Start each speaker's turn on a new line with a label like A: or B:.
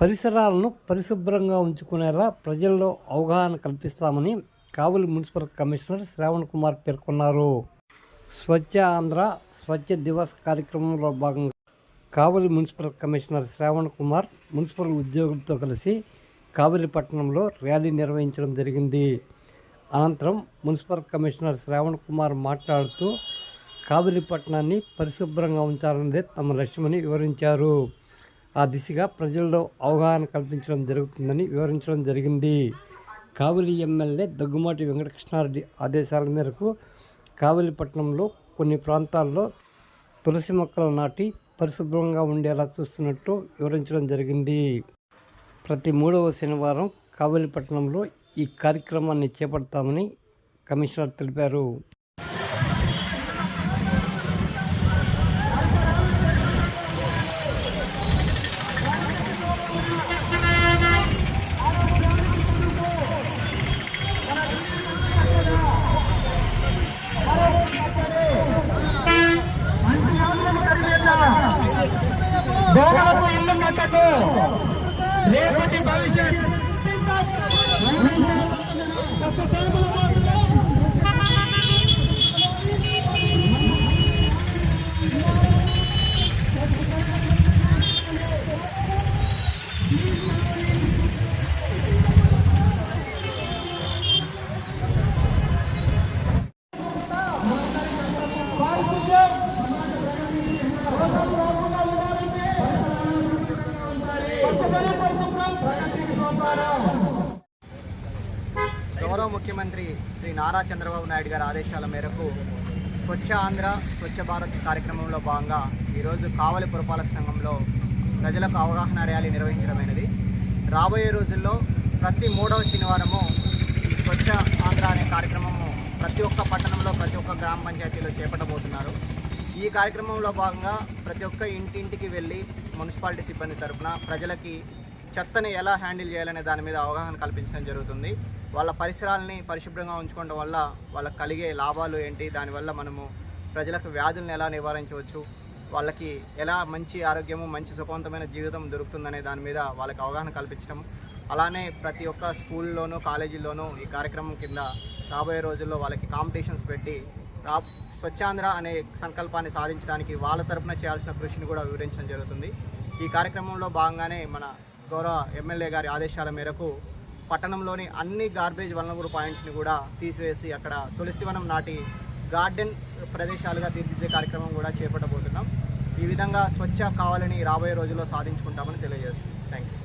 A: పరిసరాలను పరిశుభ్రంగా ఉంచుకునేలా ప్రజల్లో అవగాహన కల్పిస్తామని కావలి మున్సిపల్ కమిషనర్ శ్రావణ్ కుమార్ పేర్కొన్నారు. స్వచ్ఛ ఆంధ్ర స్వచ్ఛ దివస్ కార్యక్రమంలో భాగంగా Kavali municipal commissioner Shravan Kumar municipal ఉద్యోగులతో కలిసి కావలి పట్టణంలో ర్యాలీ నిర్వహించడం జరిగింది. అనంతరం మున్సిపల్ కమిషనర్ శ్రావణ్ కుమార్ మాట్లాడుతూ కావలి పట్టణాన్ని పరిశుభ్రంగా ఉంచాలన్నదే తమ లక్ష్యమని వివరించారు. ఆ దిశగా ప్రజల్లో అవగాహన కల్పించడం జరుగుతుందని వివరించడం జరిగింది. కావలి ఎమ్మెల్యే దగ్గుమాటి వెంకటకృష్ణారెడ్డి ఆదేశాల మేరకు కావలిపట్నంలో కొన్ని ప్రాంతాల్లో తులసి మొక్కలు నాటి పరిశుభ్రంగా ఉండేలా చూస్తున్నట్టు వివరించడం జరిగింది. ప్రతి మూడవ శనివారం కావలిపట్నంలో ఈ కార్యక్రమాన్ని చేపడతామని కమిషనర్ తెలిపారు.
B: దోమలకు ఇల్లు కట్టకు రేపటి భవిష్యత్
C: గౌరవ ముఖ్యమంత్రి శ్రీ నారా చంద్రబాబు నాయుడు గారి ఆదేశాల మేరకు స్వచ్ఛ ఆంధ్ర స్వచ్ఛ భారత్ కార్యక్రమంలో భాగంగా ఈరోజు కావలి పురపాలక సంఘంలో ప్రజలకు అవగాహన ర్యాలీ నిర్వహించడమైనది. రాబోయే రోజుల్లో ప్రతి మూడవ శనివారము ఈ స్వచ్ఛ ఆంధ్ర అనే కార్యక్రమము ప్రతి ఒక్క పట్టణంలో ప్రతి ఒక్క గ్రామ పంచాయతీలో చేపట్టబోతున్నారు. ఈ కార్యక్రమంలో భాగంగా ప్రతి ఒక్క ఇంటింటికి వెళ్ళి మున్సిపాలిటీ సిబ్బంది తరఫున ప్రజలకి చెత్తని ఎలా హ్యాండిల్ చేయాలనే దాని మీద అవగాహన కల్పించడం జరుగుతుంది. వాళ్ళ పరిసరాలని పరిశుభ్రంగా ఉంచుకోవడం వల్ల వాళ్ళకి కలిగే లాభాలు ఏంటి దానివల్ల మనము ప్రజలకు వ్యాధులను ఎలా నివారించవచ్చు వాళ్ళకి ఎలా మంచి ఆరోగ్యము మంచి సుఖవంతమైన జీవితం దొరుకుతుందనే దాని మీద వాళ్ళకి అవగాహన కల్పించడం అలానే ప్రతి ఒక్క స్కూల్లోనూ కాలేజీల్లోనూ ఈ కార్యక్రమం కింద రాబోయే రోజుల్లో వాళ్ళకి కాంపిటీషన్స్ పెట్టి రా స్వచ్ఛాంధ్ర అనే సంకల్పాన్ని సాధించడానికి వాళ్ళ తరపున చేయాల్సిన కృషిని కూడా వివరించడం జరుగుతుంది. ఈ కార్యక్రమంలో భాగంగానే మన గౌరవ ఎమ్మెల్యే గారి ఆదేశాల మేరకు పట్టణంలోని అన్ని గార్బేజ్ వనరుల పాయింట్స్ని కూడా తీసివేసి అక్కడ తులసివనం నాటి గార్డెన్ ప్రదేశాలుగా తీర్చిదిద్దే కార్యక్రమం కూడా చేపట్టబోతున్నాం. ఈ విధంగా స్వచ్ఛ కావాలని రాబోయే రోజుల్లో సాధించుకుంటామని తెలియజేస్తుంది థ్యాంక్ యూ